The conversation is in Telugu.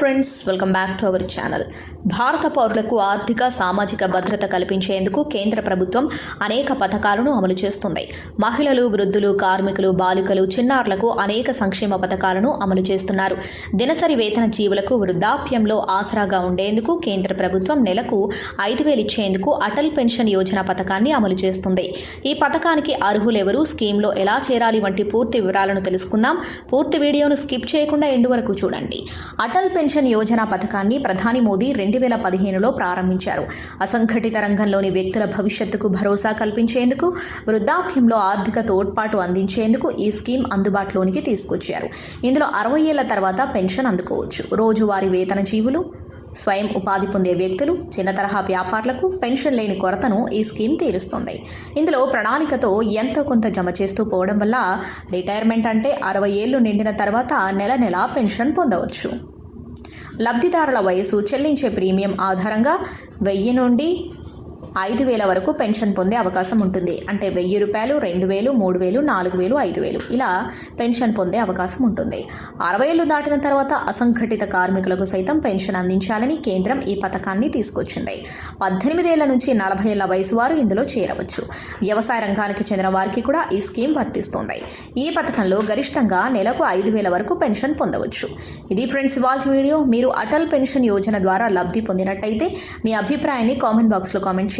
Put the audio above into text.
Friends welcome back to our channel భారత పౌరులకు ఆర్థిక సామాజిక భద్రత కల్పించేందుకు కేంద్ర ప్రభుత్వం అనేక పథకాలను అమలు చేస్తుంది. మహిళలు వృద్ధులు కార్మికులు బాలికలు చిన్నారులకు అనేక సంక్షేమ పథకాలను అమలు చేస్తున్నారు. దినసరి వేతన జీవులకు వృద్ధాప్యంలో ఆసరాగా ఉండేందుకు కేంద్ర ప్రభుత్వం నెలకు ఐదు వేలు ఇచ్చేందుకు అటల్ పెన్షన్ యోజన పథకాన్ని అమలు చేస్తుంది. ఈ పథకానికి అర్హులెవరూ స్కీమ్లో ఎలా చేరాలి వంటి పూర్తి వివరాలను తెలుసుకుందాం. పూర్తి వీడియోను స్కిప్ చేయకుండా ఎండు వరకు చూడండి. అటల్ పెన్షన్ పెన్షన్ యోజన పథకాన్ని ప్రధాని మోదీ రెండు వేల పదిహేనులో ప్రారంభించారు. అసంఘటిత రంగంలోని వ్యక్తుల భవిష్యత్తుకు భరోసా కల్పించేందుకు వృద్ధాప్యంలో ఆర్థిక తోడ్పాటు అందించేందుకు ఈ స్కీమ్ అందుబాటులోనికి తీసుకొచ్చారు. ఇందులో అరవై ఏళ్ళ తర్వాత పెన్షన్ అందుకోవచ్చు. రోజువారీ వేతన జీవులు స్వయం ఉపాధి పొందే వ్యక్తులు చిన్న తరహా వ్యాపారులకు పెన్షన్ లేని కొరతను ఈ స్కీమ్ తీరుస్తుంది. ఇందులో ప్రణాళికతో ఎంతో కొంత జమ చేస్తూ పోవడం వల్ల రిటైర్మెంట్ అంటే అరవై ఏళ్ళు నిండిన తర్వాత నెల నెలా పెన్షన్ పొందవచ్చు. లబ్ధిదారుల వయసు చెల్లించే ప్రీమియం ఆధారంగా వెయ్యి నుండి ఐదు వేల వరకు పెన్షన్ పొందే అవకాశం ఉంటుంది. అంటే వెయ్యి రూపాయలు రెండు వేలు మూడు వేలు నాలుగు వేలు ఐదు వేలు ఇలా పెన్షన్ పొందే అవకాశం ఉంటుంది. అరవై ఏళ్ళు దాటిన తర్వాత అసంఘటిత కార్మికులకు సైతం పెన్షన్ అందించాలని కేంద్రం ఈ పథకాన్ని తీసుకొచ్చింది. పద్దెనిమిదేళ్ళ నుంచి నలభై ఏళ్ళ వయసు వారు ఇందులో చేరవచ్చు. వ్యవసాయ రంగానికి చెందిన వారికి కూడా ఈ స్కీమ్ వర్తిస్తుంది. ఈ పథకంలో గరిష్టంగా నెలకు ఐదు వేల వరకు పెన్షన్ పొందవచ్చు. ఇది ఫ్రెండ్స్ ఇవాళ వీడియో. మీరు అటల్ పెన్షన్ యోజన ద్వారా లబ్ధి పొందినట్టయితే మీ అభిప్రాయాన్ని కామెంట్ బాక్స్లో కామెంట్